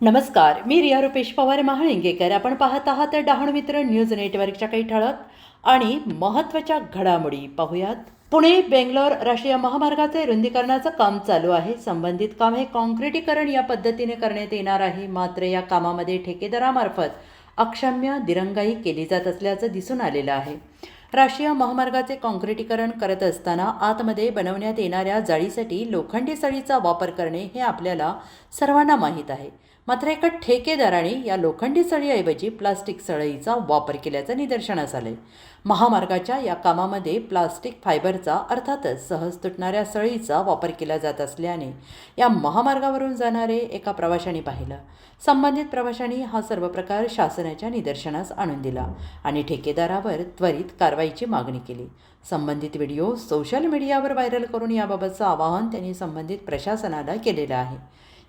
नमस्कार मी रिया रुपेश पवार महाळिंगेकर. आपण पाहत आहात डहाणू मित्र न्यूज नेटवर्कच्या काही ठळक आणि महत्त्वाच्या घडामोडी. पाहूयात. पुणे बेंगलोर राष्ट्रीय महामार्गाचे रुंदीकरणाचं काम चालू आहे. संबंधित काम हे कॉन्क्रिटीकरण या पद्धतीने करण्यात येणार आहे. मात्र या कामामध्ये ठेकेदारामार्फत अक्षम्य दिरंगाई केली जात असल्याचं दिसून आलेलं आहे. राष्ट्रीय महामार्गाचे कॉन्क्रिटीकरण करत असताना आतमध्ये बनवण्यात येणाऱ्या जाळीसाठी लोखंडी सळीचा वापर करणे हे आपल्याला सर्वांना माहीत आहे. मात्र एका ठेकेदाराने या लोखंडी सळीऐवजी प्लास्टिक सळईचा वापर केल्याचं निदर्शनास आलंय. महामार्गाच्या या कामामध्ये प्लास्टिक फायबरचा अर्थातच सहज तुटणाऱ्या सळीचा वापर केला जात असल्याने या महामार्गावरून जाणारे एका प्रवाशाने पाहिलं. संबंधित प्रवाशांनी हा सर्व प्रकार शासनाच्या निदर्शनास आणून दिला आणि ठेकेदारावर त्वरित कारवाईची मागणी केली. संबंधित व्हिडिओ सोशल मीडियावर व्हायरल करून याबाबतचं आवाहन त्यांनी संबंधित प्रशासनाला केलेलं आहे.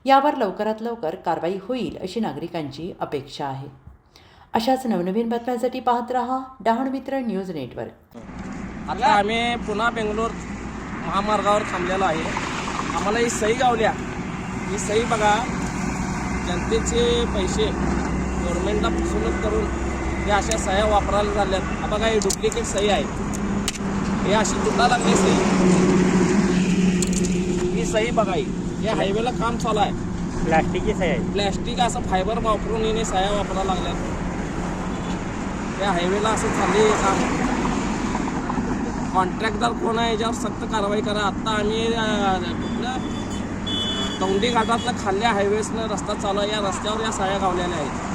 यावर लवकरात लवकर कारवाई होईल अशी नागरिकांची अपेक्षा आहे. अशाच नवनवीन बातम्यांसाठी पाहत रहा डहाणू मित्र न्यूज नेटवर्क. आता आम्ही पुन्हा बेंगलोर महामार्गावर थांबलेलो आहे. आम्हाला ही सही गावल्या. ही सही बघा जनतेचे पैसे गव्हर्नमेंटला फसवणूक करून हे अशा सह्या वापरायला झाल्यात हा बघा ही डुप्लिकेट सही आहे. हे अशी तुटा लागली सही. ही सही बघा ही. या हायवेला काम चालू आहे. प्लास्टिकची आहे. प्लॅस्टिक असं फायबर वापरून येणे सह्या वापरायला लागल्यात. त्या हायवेला असं चालले काम. कॉन्ट्रॅक्टदार कोण आहे याच्यावर सक्त कारवाई करा. आत्ता आम्ही कुठलं तौंडी घाटातलं खाल्ल्या हायवेसनं रस्ता चालू आहे. या रस्त्यावर या साया गावलेल्या आहेत.